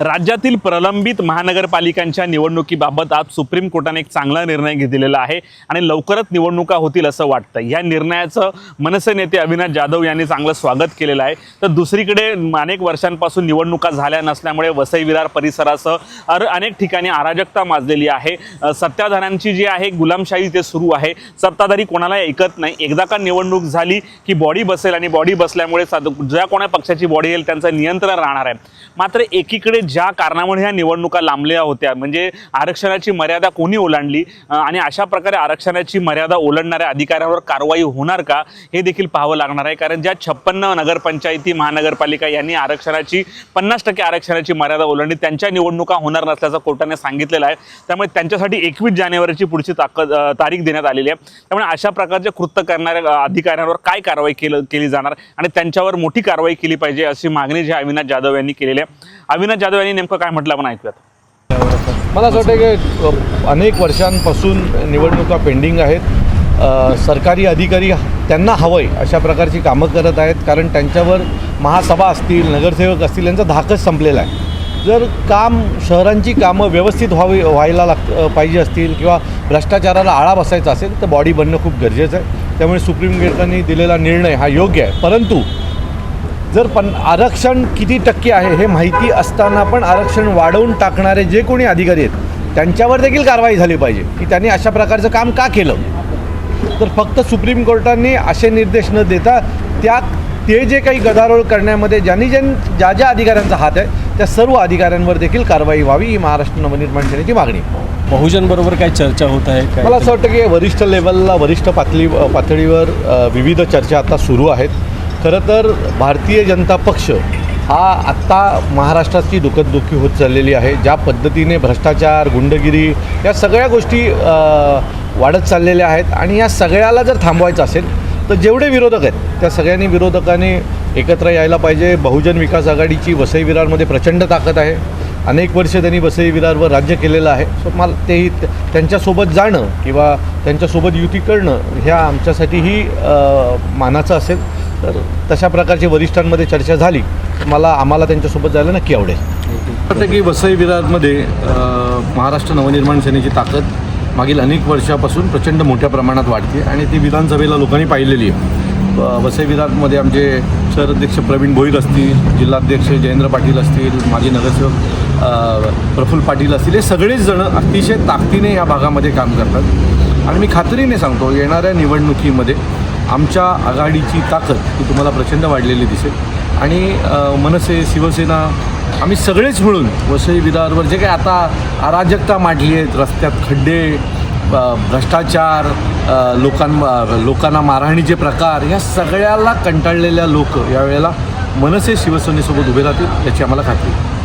राज्यातील प्रलंबित महानगरपालिकांच्या निवडणुकीबाबत आज सुप्रीम कोर्टाने एक चांगला निर्णय घेतलेला आहे आणि लवकरच निवडणुका होतील असं वाटतं या निर्णयाचं मनसे नेते अविनाश जाधव यांनी चांगलं स्वागत केलेलं आहे. तर दुसरीकडे अनेक वर्षांपासून निवडणुका झाल्या नसल्यामुळे वसई विरार परिसरासह अर अनेक ठिकाणी अराजकता माजलेली आहे. सत्ताधाऱ्यांची जी आहे गुलामशाही ते सुरू आहे. सत्ताधारी कोणाला ऐकत नाही. एकदा का निवडणूक झाली की बॉडी बसेल आणि बॉडी बसल्यामुळे ज्या कोणा पक्षाची बॉडी येईल त्यांचं नियंत्रण राहणार आहे. मात्र एकीकडे ज्या कारणामुळे ह्या निवडणुका लांबल्या होत्या म्हणजे आरक्षणाची मर्यादा कोणी ओलांडली? आणि अशा प्रकारे आरक्षणाची मर्यादा ओलांडणाऱ्या अधिकाऱ्यांवर कारवाई होणार का? हे देखील पाहावं लागणार आहे. कारण ज्या छप्पन्न नगरपंचायती महानगरपालिका यांनी आरक्षणाची पन्नास टक्के आरक्षणाची मर्यादा ओलांडली त्यांच्या निवडणुका होणार नसल्याचं कोर्टाने सांगितलेलं आहे. त्यामुळे त्यांच्यासाठी एकवीस जानेवारीची पुढची ताकद तारीख देण्यात आलेली आहे. त्यामुळे अशा प्रकारचे कृत्य करणाऱ्या अधिकाऱ्यांवर काय कारवाई केलं केली जाणार? आणि त्यांच्यावर मोठी कारवाई केली पाहिजे अशी मागणी जी अविनाश जाधव यांनी केलेली आहे. अविनाश जाधव यांनी नेमकं काय म्हटलं आपण ऐकूयात. मला असं वाटतं की अनेक वर्षांपासून निवडणुका पेंडिंग आहेत. सरकारी अधिकारी त्यांना हवं आहे अशा प्रकारची कामं करत आहेत कारण त्यांच्यावर महासभा असतील नगरसेवक असतील यांचा धाकच संपलेला आहे. जर काम शहरांची कामं व्यवस्थित व्हावी व्हायला लाग पाहिजे असतील किंवा भ्रष्टाचाराला आळा बसायचा असेल तर बॉडी बनणं खूप गरजेचं आहे. त्यामुळे सुप्रीम कोर्टाने दिलेला निर्णय हा योग्य आहे. परंतु जर पण आरक्षण किती टक्के आहे हे माहिती असताना पण आरक्षण वाढवून टाकणारे जे कोणी अधिकारी आहेत त्यांच्यावर देखील कारवाई झाली पाहिजे. की त्यांनी अशा प्रकारचं काम का केलं? तर फक्त सुप्रीम कोर्टाने असे निर्देश न देता त्या ते जे काही गदारोळ करण्यामध्ये ज्यांनी ज्यां ज्या ज्या अधिकाऱ्यांचा हात आहे त्या सर्व अधिकाऱ्यांवर देखील कारवाई व्हावी ही महाराष्ट्र नवनिर्माण सेनेची मागणी. बहुजनबरोबर काय चर्चा होत आहे? मला असं वाटतं की वरिष्ठ लेवलला वरिष्ठ पातळी पातळीवर विविध चर्चा आता सुरू आहेत. खरं तर भारतीय जनता पक्ष हा आत्ता महाराष्ट्राची दुखतदुखी होत चाललेली आहे. ज्या पद्धतीने भ्रष्टाचार गुंडगिरी या सगळ्या गोष्टी वाढत चाललेल्या आहेत आणि या सगळ्याला जर थांबवायचं असेल तर जेवढे विरोधक आहेत त्या सगळ्यांनी विरोधकांनी एकत्र यायला पाहिजे. बहुजन विकास आघाडीची वसई विरारमध्ये प्रचंड ताकद आहे. अनेक वर्ष त्यांनी वसई विरारवर राज्य केलेलं आहे. सो मला तेही त्यांच्यासोबत जाणं किंवा त्यांच्यासोबत युती करणं ह्या आमच्यासाठीही मानाचं असेल. तर तशा प्रकारची वरिष्ठांमध्ये चर्चा झाली. मला आम्हाला त्यांच्यासोबत जायला नक्की आवडेल. वाटतं की वसई विरारमध्ये महाराष्ट्र नवनिर्माण सेनेची ताकद मागील अनेक वर्षापासून प्रचंड मोठ्या प्रमाणात वाढते आणि ती विधानसभेला लोकांनी पाहिलेली आहे. वसई विरारमध्ये आमचे शहराध्यक्ष प्रवीण भोईर असतील जिल्हाध्यक्ष जयेंद्र पाटील असतील माजी नगरसेवक प्रफुल्ल पाटील असतील हे सगळेच जण अतिशय ताकदीने या भागामध्ये काम करतात. आणि मी खात्रीने सांगतो येणाऱ्या निवडणुकीमध्ये आमच्या आघाडीची ताकद ही तुम्हाला प्रचंड वाढलेली दिसेल आणि मनसे शिवसेना आम्ही सगळेच मिळून वसई विरारवर जे काही आता अराजकता मांडली आहेत रस्त्यात खड्डे भ्रष्टाचार लोकां लोकांना मारहाणीचे प्रकार ह्या सगळ्याला कंटाळलेल्या लोक यावेळेला मनसे शिवसेनेसोबत उभे राहतील याची आम्हाला खात्री आहे.